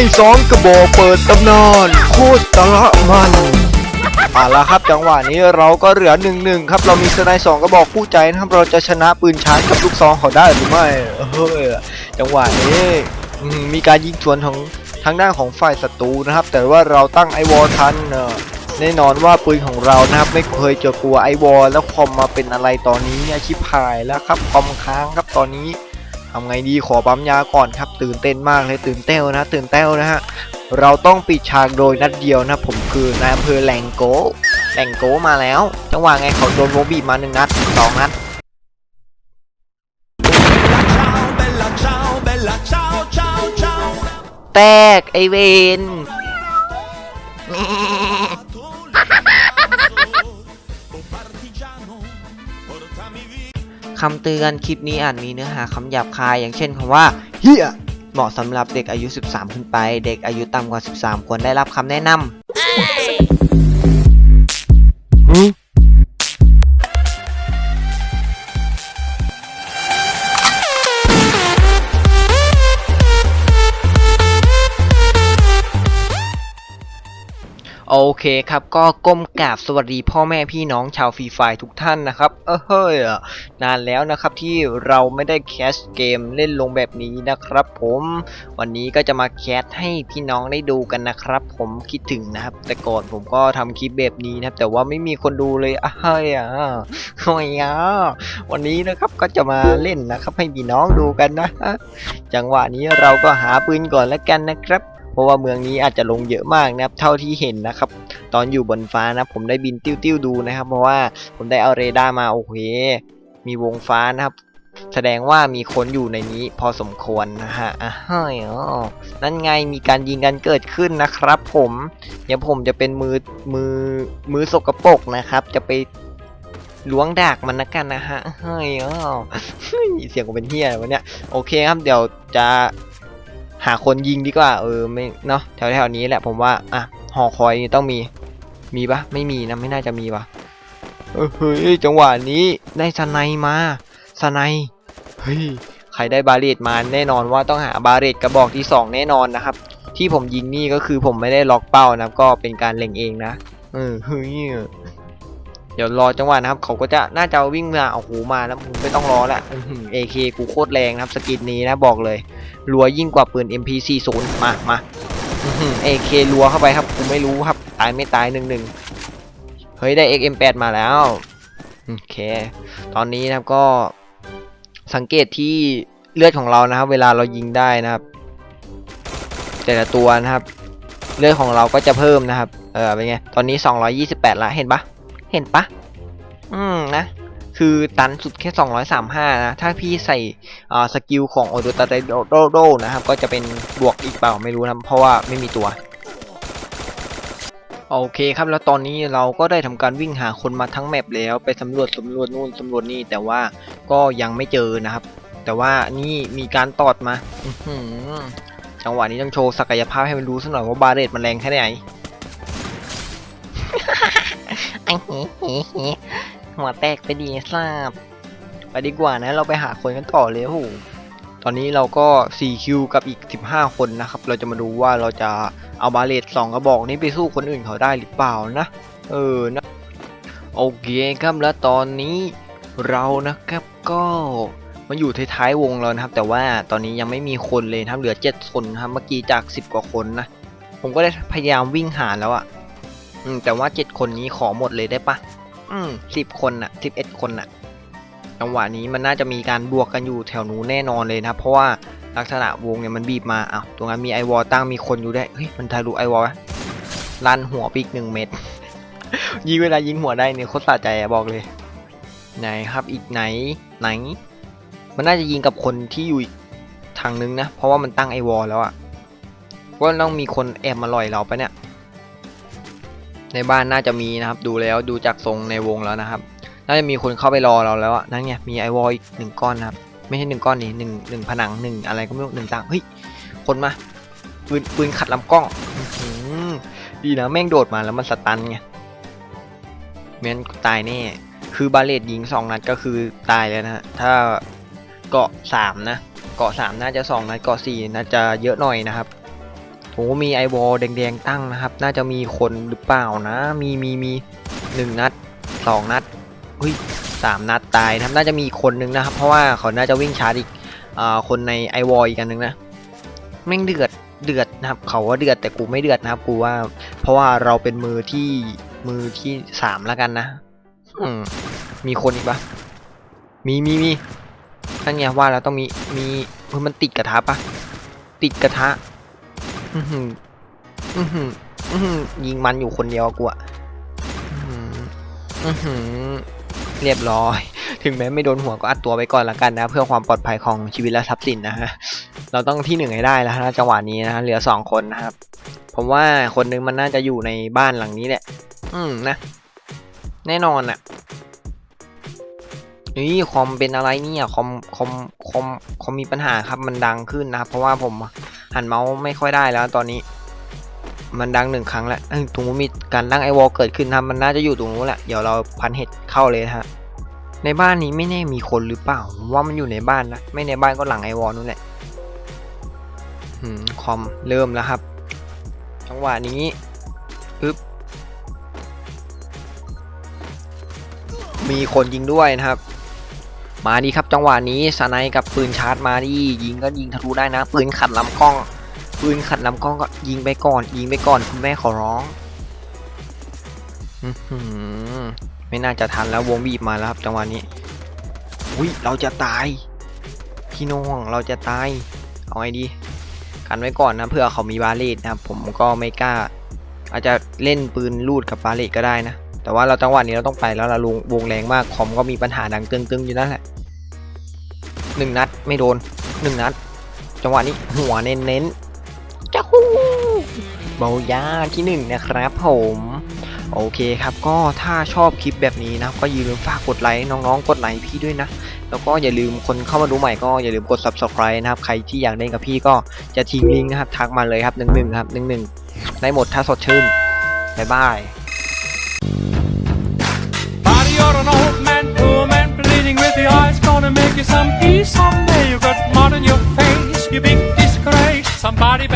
นสองกระบอกเปิดตำนานโคตรตะละมันเอาละครับจังหวะนี้เราก็เหลือหนึ่งหนึ่งครับเรามีสไนสองกระบอกคู่ใจนะครับเราจะชนะปืนช้าร์จกับลูกซองเขาได้หรือไม่เฮ้ยจังหวะนี้อืมมีการยิงสวนของทางด้านของฝ่ายศัตรูนะครับ แต่ว่าเราตั้งไอวอลทันเนอะแน่นอนว่าปืนของเรานะครับ ไม่เคยเจอกลัวไอวอลแล้วคอมมาเป็นอะไรตอนนี้เนี่ยชิบหายแล้วครับคอมค้างครับตอนนี้ ทำไงดีขอปั๊มยาก่อนครับ ตื่นเต้นมากเลยตื่นเต้วนะ ตื่นเต้วนะฮะเราต้องปิดฉากโดยนัดเดียวนะผมคือนายอำเภอแหลงโกแหลงโกมาแล้วจังหวะไงเขาโดนโมบีมาหนึ่งนัดสองนัดแตกไอเวน Oh partigiano portami via คำเตือนคลิปนี้อาจมีเนื้อหาคำหยาบคาย อย่างเช่นคำว่าเฮียเหมาะสำหรับเด็กอายุ 13 ขึ้นไป เด็กอายุต่ำกว่า 13 ควรได้รับคำแนะนำ โอเคครับก็ก้มกราบสวัสดีพ่อแม่พี่น้องชาวฟรีไฟทุกท่านนะครับ เออเฮ้ยอะนานแล้วนะครับที่เราไม่ได้แคสเกมเล่นลงแบบนี้นะครับ ผมวันนี้ก็จะมาแคสให้พี่น้องได้ดูกันนะครับ ผมคิดถึงนะครับ แต่ก่อนผมก็ทำคลิปแบบนี้นะครับ แต่ว่าไม่มีคนดูเลยอะเฮ้ยอะเฮ้ยอะวันนี้นะครับก็จะมาเล่นนะครับ ให้พี่น้องดูกันนะจังหวะนี้เราก็หาปืนก่อนแล้วกันนะครับ เพราะว่าเมืองนี้อาจจะลงเยอะมากนะครับ เท่าที่เห็นนะครับ ตอนอยู่บนฟ้านะ ผมได้บินติ้วๆดูนะครับ เพราะว่าผมได้เอาเรดาร์มาโอเค มีวงฟ้านะครับ แสดงว่ามีคนอยู่ในนี้พอสมควรนะฮะอะเฮ้ยอ๋อนั่นไงมีการยิงกันเกิดขึ้นนะครับ ผมเดี๋ยวผมจะเป็นมือมือมือสกปรกนะครับ จะไปล้วงดากมันนะกันนะฮะเฮ้ยอ๋อเฮ้เสียงผมเป็นเฮียอะไรวะเนี่ย โอเคครับ เดี๋ยวจะ หาคนยิงดีกว่า เออไม่เนาะแถวๆนี้แหละผมว่าอะหอคอยต้องมีมีปะไม่มีนะไม่น่าจะมีปะเฮ้ยจังหวะนี้ได้สไนมาสไนเฮ้ยใครได้บาเรตมาแน่นอนว่าต้องหาบาเรตกระบอกที่สองแน่นอนนะครับ ที่ผมยิงนี่ก็คือผมไม่ได้ล็อกเป้านะก็เป็นการเล็งเองนะเออเฮ้ย เดี๋ยวรอจังหวะนะครับ เขาก็จะน่าจะวิ่งมาโอ้โหมาแล้วมึงไม่ต้องรอละเอเคกูโคตรแรงนะครับ สกินนี้นะบอกเลยรัวยิ่งกว่าปืน MP40 มามาเอเครัวเข้าไปครับกูไม่รู้ครับ ตายไม่ตายหนึ่งหนึ่งเฮ้ยได้ XM8 มาแล้วโอเค ตอนนี้นะครับก็สังเกตที่เลือดของเรานะครับ เวลาเรายิงได้นะครับ แต่ละตัวนะครับ เลือดของเราก็จะเพิ่มนะครับ เออเป็นไง ตอนนี้ 228ละเห็นปะ เห็นปะอืมนะ คือตันสุดแค่ 235 นะ ถ้าพี่ใส่สกิลของโอโดตาไดโดโดนะครับ ก็จะเป็นบวกอีกเปล่าไม่รู้นะ เพราะว่าไม่มีตัว โอเคครับ แล้วตอนนี้เราก็ได้ทำการวิ่งหาคนมาทั้งแมปแล้ว ไปสำรวจสำรวจนู่นสำรวจนี่ แต่ว่าก็ยังไม่เจอนะครับ แต่ว่านี่มีการตอดมาจังหวะนี้ต้องโชว์ศักยภาพให้มันรู้สักหน่อยว่าบาเรตมันแรงแค่ไหน หัวแตกไปดีทราบไปดีกว่านะ เราไปหาคนกันต่อเลยโอ้ตอนนี้เราก็ 4 คิวกับอีก 15 คนนะครับ เราจะมาดูว่าเราจะเอาบาเลตสองกระบอกนี้ไปสู้คนอื่นเขาได้หรือเปล่านะ เออนะโอเคครับแล้วตอนนี้เรานะครับก็มาอยู่ท้ายๆวงแล้วนะครับ แต่ว่าตอนนี้ยังไม่มีคนเลยนะครับเหลือ 7 คนนะครับเมื่อกี้จาก 10 กว่าคนนะ ผมก็ได้พยายามวิ่งหาแล้วอะ อืม แต่ว่า7คนนี้ขอหมดเลยได้ปะอืมสิบคนน่ะสิบเอ็ดคนน่ะ จังหวะนี้มันน่าจะมีการบวกกันอยู่แถวนู้นแน่นอนเลยนะเพราะว่าลักษณะวงเนี่ยมันบีบมาอ้าวตรงนั้นมีไอวอลตั้งมีคนอยู่ได้เฮ้ยมันทะลุไอวอลลั่นหัวปีกหนึ่งเม็ดยิงเวลายิงหัวได้เนี่ยโคตรสะใจอะบอกเลย ไหนครับอีกไหนไหน มันน่าจะยิงกับคนที่อยู่ทางนึงนะ เพราะว่ามันตั้งไอวอลแล้วอะว่าต้องมีคนแอบมาลอยเราไปะเนี่ย ในบ้านน่าจะมีนะครับ ดูแล้วดูจากทรงในวงแล้วนะครับ น่าจะมีคนเข้าไปรอเราแล้วอะนั่นไงมีไอวอลอีกหนึ่งก้อนนะครับ ไม่ใช่หนึ่งก้อนนี่หนึ่งหนึ่งผนังหนึ่งอะไรก็ไม่รู้หนึ่งต่างเฮ้ยคนมาปืนปืนขัดลำกล้องดีนะแม่งโดดมาแล้วมันสตันไงไม่งั้นตายแน่คือบาเลตยิงสองนัดก็คือตายแล้วนะฮะถ้าเกาะสามนะเกาะสามน่าจะสองนัดเกาะสี่น่าจะเยอะหน่อยนะครับ โอ้มีไอวอลแดงๆตั้งนะครับ น่าจะมีคนหรือเปล่านะ มีมีมีหนึ่งนัดสองนัดเฮ้ยสามนัดตายนะครับน่าจะมีคนนึงนะครับ เพราะว่าเขาน่าจะวิ่งชาร์จอีกอ่าคนในไอวอลอีกอันนึงนะแม่งเดือดเดือดนะครับ เขาว่าเดือดแต่กูไม่เดือดนะครับ กูว่า เพราะว่าเราเป็นมือที่มือที่สามแล้วกันนะอืมมีคนอีกปะมีมีมีนั่นไงว่าแล้วต้องมีมีเฮ้ยมันติดกระทะปะติดกระทะ ยิงมันอยู่คนเดียวกูอะเรียบร้อย ถึงแม้ไม่โดนหัวก็อัดตัวไปก่อนละกันนะ เพื่อความปลอดภัยของชีวิตและทรัพย์สินนะฮะ เราต้องที่หนึ่งให้ได้แล้วนะจังหวะนี้นะเหลือสองคนนะครับ ผมว่าคนนึงมันน่าจะอยู่ในบ้านหลังนี้แหละ อืมนะ แน่นอนอะนี่คอมเป็นอะไรเนี่ยคอมคอมคอมคอมมีปัญหาครับมันดังขึ้นนะครับเพราะว่าผม หันเมาส์ไม่ค่อยได้แล้วตอนนี้ มันดังหนึ่งครั้งแล้วตรงนู้นมีการตั้งไอวอลเกิดขึ้นนะครับมันน่าจะอยู่ตรงนู้นแหละเดี๋ยวเราพันเห็ดเข้าเลยฮะในบ้านนี้ไม่แน่มีคนหรือเปล่าว่ามันอยู่ในบ้านนะไม่ในบ้านก็หลังไอวอลนู่นแหละอืมคอมเริ่มแล้วครับ จังหวะนี้ปึ๊บมีคนยิงด้วยนะครับ มาดีครับจังหวะนี้สไนด์กับปืนชาร์จมาดียิงก็ยิงทะลุได้นะ ปืนขัดลำกล้อง ปืนขัดลำกล้องก็ยิงไปก่อน ยิงไปก่อนคุณแม่ขอร้องไม่น่าจะทันแล้ววงบีบมาแล้วครับจังหวะนี้อุ้ยเราจะตายพี่น้องเราจะตายเอาไงดีกันไว้ก่อนนะเพื่อเขามีบาเลตนะครับผมก็ไม่กล้า อาจจะเล่นปืนลูดกับบาเลตก็ได้นะ แต่ว่าเราจังหวะนี้เราต้องไปแล้วเราลงวงแรงมากคอมก็มีปัญหาดังตึงๆอยู่นั่นแหละหนึ่งนัดไม่โดนหนึ่งนัด จังหวะนี้หัวเน้นๆจ้าฮู้เบายาที่หนึ่งนะครับ ผมโอเคครับก็ถ้าชอบคลิปแบบนี้นะครับก็อย่าลืมฝากกดไลค์น้องๆ กดไลค์พี่ด้วยนะ แล้วก็อย่าลืมคนเข้ามาดูใหม่ก็อย่าลืมกด subscribe นะครับ ใครที่อยากเล่นกับพี่ก็จะทิ้งลิงก์นะครับทักมาเลยครับหนึ่งหนึ่งครับหนึ่งหนึ่งได้หมดถ้าสดชื่นบ๊ายบาย The eyes gonna make you some peace someday. You got mud on your face, you big disgrace. Somebody